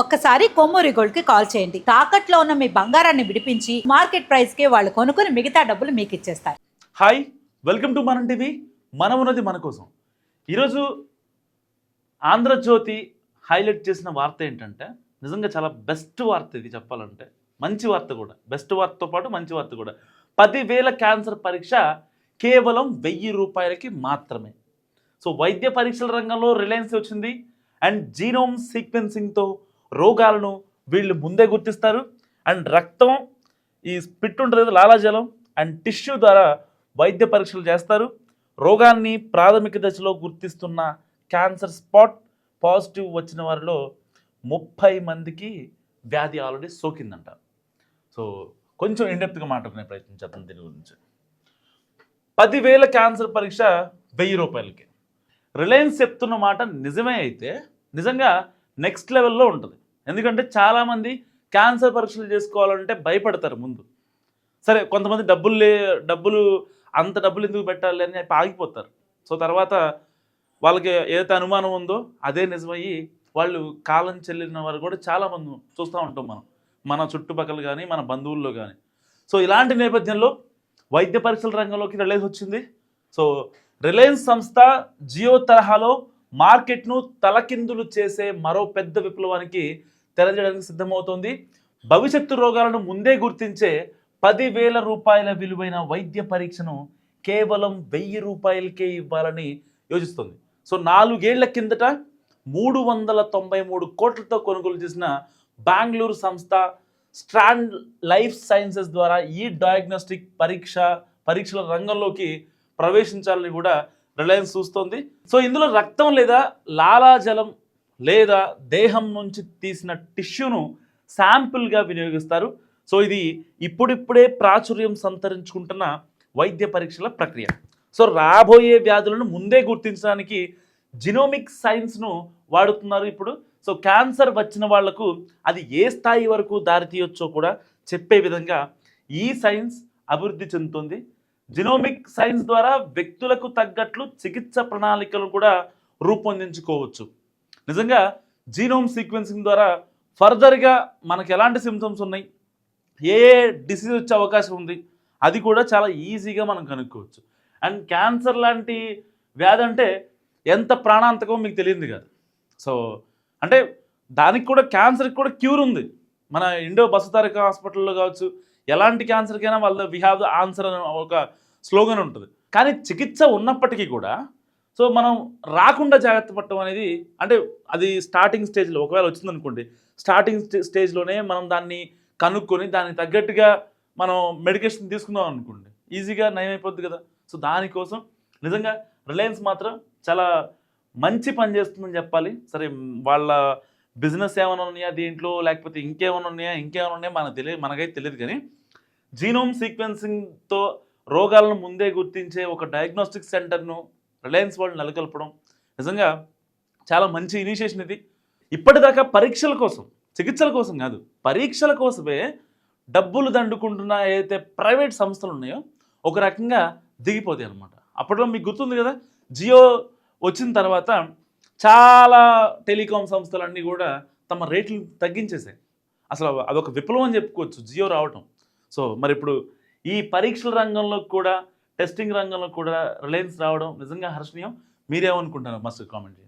ఒక్కసారి కొమ్మూరి గోల్డ్కి కాల్ చేయండి. తాకట్లో ఉన్న మీ బంగారాన్ని విడిపించి మార్కెట్ ప్రైస్కి వాళ్ళు కొనుక్కుని మిగతా డబ్బులు మీకు ఇచ్చేస్తారు hi welcome to Manam TV. మనం ఉన్నది మన కోసం. ఈరోజు ఆంధ్రజ్యోతి హైలైట్ చేసిన వార్త ఏంటంటే నిజంగా చాలా బెస్ట్ వార్త ఇది చెప్పాలంటే. మంచి వార్త కూడా. బెస్ట్ వార్తతో పాటు మంచి వార్త కూడా. పదివేల క్యాన్సర్ పరీక్ష కేవలం వెయ్యి రూపాయలకి మాత్రమే. సో వైద్య పరీక్షల రంగంలో రిలయన్స్ వచ్చింది. అండ్ జీనోమ్ సీక్వెన్సింగ్తో రోగాలను వీళ్ళు ముందే గుర్తిస్తారు. అండ్ రక్తం ఈ స్పిట్ ఉంటుంది లాలాజలం అండ్ టిష్యూ ద్వారా వైద్య పరీక్షలు చేస్తారు. రోగాన్ని ప్రాథమిక దశలో గుర్తిస్తున్న క్యాన్సర్ స్పాట్ పాజిటివ్ వచ్చిన వారిలో ముప్పై మందికి వ్యాధి ఆల్రెడీ సోకిందంట. సో కొంచెం ఇండెప్త్గా మాట్లాడుకునే ప్రయత్నం చేద్దాం దీని గురించి. పదివేల క్యాన్సర్ పరీక్ష వెయ్యి రూపాయలకి. రిలయన్స్ చెప్తున్న మాట నిజమే అయితే నిజంగా నెక్స్ట్ లెవెల్లో ఉంటుంది. ఎందుకంటే చాలామంది క్యాన్సర్ పరీక్షలు చేసుకోవాలంటే భయపడతారు ముందు. సరే కొంతమంది డబ్బులు లే డబ్బులు అంత డబ్బులు ఎందుకు పెట్టాలి అని చెప్పి ఆగిపోతారు. సో తర్వాత వాళ్ళకి ఏదైతే అనుమానం ఉందో అదే నిజమయ్యి వాళ్ళు కాలం చెల్లిన వారు కూడా చాలామంది చూస్తూ ఉంటాం మనం. మన చుట్టుపక్కల కానీ మన బంధువుల్లో కానీ. సో ఇలాంటి నేపథ్యంలో వైద్య పరీక్షల రంగంలోకి రిలయన్స్ వచ్చింది. సో రిలయన్స్ సంస్థ జియో తరహాలో మార్కెట్ను తలకిందులు చేసే మరో పెద్ద విప్లవానికి తెరచేయడానికి సిద్ధమవుతోంది. భవిష్యత్తు రోగాలను ముందే గుర్తించే పదివేల రూపాయల విలువైన వైద్య పరీక్షను కేవలం వెయ్యి రూపాయలకే ఇవ్వాలని యోచిస్తుంది. సో నాలుగేళ్ళ కిందట మూడు వందల తొంభై మూడు కోట్లతో కొనుగోలు చేసిన బెంగళూరు సంస్థ స్ట్రాండ్ లైఫ్ సైన్సెస్ ద్వారా ఈ డయాగ్నోస్టిక్ పరీక్ష పరీక్షల రంగంలోకి ప్రవేశించాలని కూడా రిలయన్స్ చూస్తోంది. సో ఇందులో రక్తం లేదా లాలాజలం లేదా దేహం నుంచి తీసిన టిష్యూను శాంపుల్గా వినియోగిస్తారు. సో ఇది ఇప్పుడిప్పుడే ప్రాచుర్యం సంతరించుకుంటున్న వైద్య పరీక్షల ప్రక్రియ. సో రాబోయే వ్యాధులను ముందే గుర్తించడానికి జినోమిక్ సైన్స్ను వాడుతున్నారు ఇప్పుడు. సో క్యాన్సర్ వచ్చిన వాళ్ళకు అది ఏ స్థాయి వరకు దారితీయొచ్చో కూడా చెప్పే విధంగా ఈ సైన్స్ అభివృద్ధి చెందుతుంది. జినోమిక్ సైన్స్ ద్వారా వ్యక్తులకు తగ్గట్లు చికిత్స ప్రణాళికలు కూడా రూపొందించుకోవచ్చు. నిజంగా జీనోమ్ సీక్వెన్సింగ్ ద్వారా ఫర్దర్గా మనకు ఎలాంటి సిమ్టమ్స్ ఉన్నాయి? ఏ డిసీజ్ వచ్చే అవకాశం ఉంది? అది కూడా చాలా ఈజీగా మనం కనుక్కోవచ్చు. అండ్ క్యాన్సర్ లాంటి వ్యాధి అంటే ఎంత ప్రాణాంతకం మీకు తెలియదు కాదు. సో అంటే దానికి కూడా క్యాన్సర్కి కూడా క్యూర్ ఉంది. మన ఇండో బసతారిక హాస్పిటల్లో కావచ్చు ఎలాంటి క్యాన్సర్కైనా వాళ్ళ వి హ్యావ్ ద ఆన్సర్ అని ఒక స్లోగన్ ఉంటుంది. కానీ చికిత్స ఉన్నప్పటికీ కూడా సో మనం రాకుండా జాగ్రత్త పడటం అనేది అంటే అది స్టార్టింగ్ స్టేజ్లో ఒకవేళ వచ్చిందనుకోండి స్టార్టింగ్ స్టేజ్లోనే మనం దాన్ని కనుక్కొని దానికి తగ్గట్టుగా మనం మెడికేషన్ తీసుకుందాం అనుకోండి. ఈజీగా నయమైపోద్ది కదా. సో దానికోసం నిజంగా రిలయన్స్ మాత్రం చాలా మంచి పని చేస్తుందని చెప్పాలి. సరే వాళ్ళ బిజినెస్ ఏమైనా ఉన్నాయా దీంట్లో? లేకపోతే ఇంకేమైనా ఉన్నాయా? ఇంకేమైనా ఉన్నాయా? మనకు తెలియదు మనకైతే తెలియదు కానీ జీనోమ్ సీక్వెన్సింగ్తో రోగాలను ముందే గుర్తించే ఒక డయాగ్నోస్టిక్ సెంటర్ను రిలయన్స్ వాళ్ళు నెలకొల్పడం. నిజంగా చాలా మంచి ఇనిషియేషన్ ఇది. ఇప్పటిదాకా పరీక్షల కోసం చికిత్సల కోసం కాదు పరీక్షల కోసమే డబ్బులు దండుకుంటున్న ఏదైతే ప్రైవేట్ సంస్థలు ఉన్నాయో ఒక రకంగా దిగిపోతాయి అనమాట అప్పట్లో మీకు గుర్తుంది కదా జియో వచ్చిన తర్వాత చాలా టెలికాం సంస్థలన్నీ కూడా తమ రేట్లు తగ్గించేసాయి అసలు అదొక విప్లవం అని చెప్పుకోవచ్చు జియో రావటం. సో మరి ఇప్పుడు ఈ పరీక్షల రంగంలో కూడా టెస్టింగ్ రంగంలో కూడా రిలయన్స్ రావడం నిజంగా హర్షణీయం. మీరేమనుకుంటున్నారు? మస్తు కామెంట్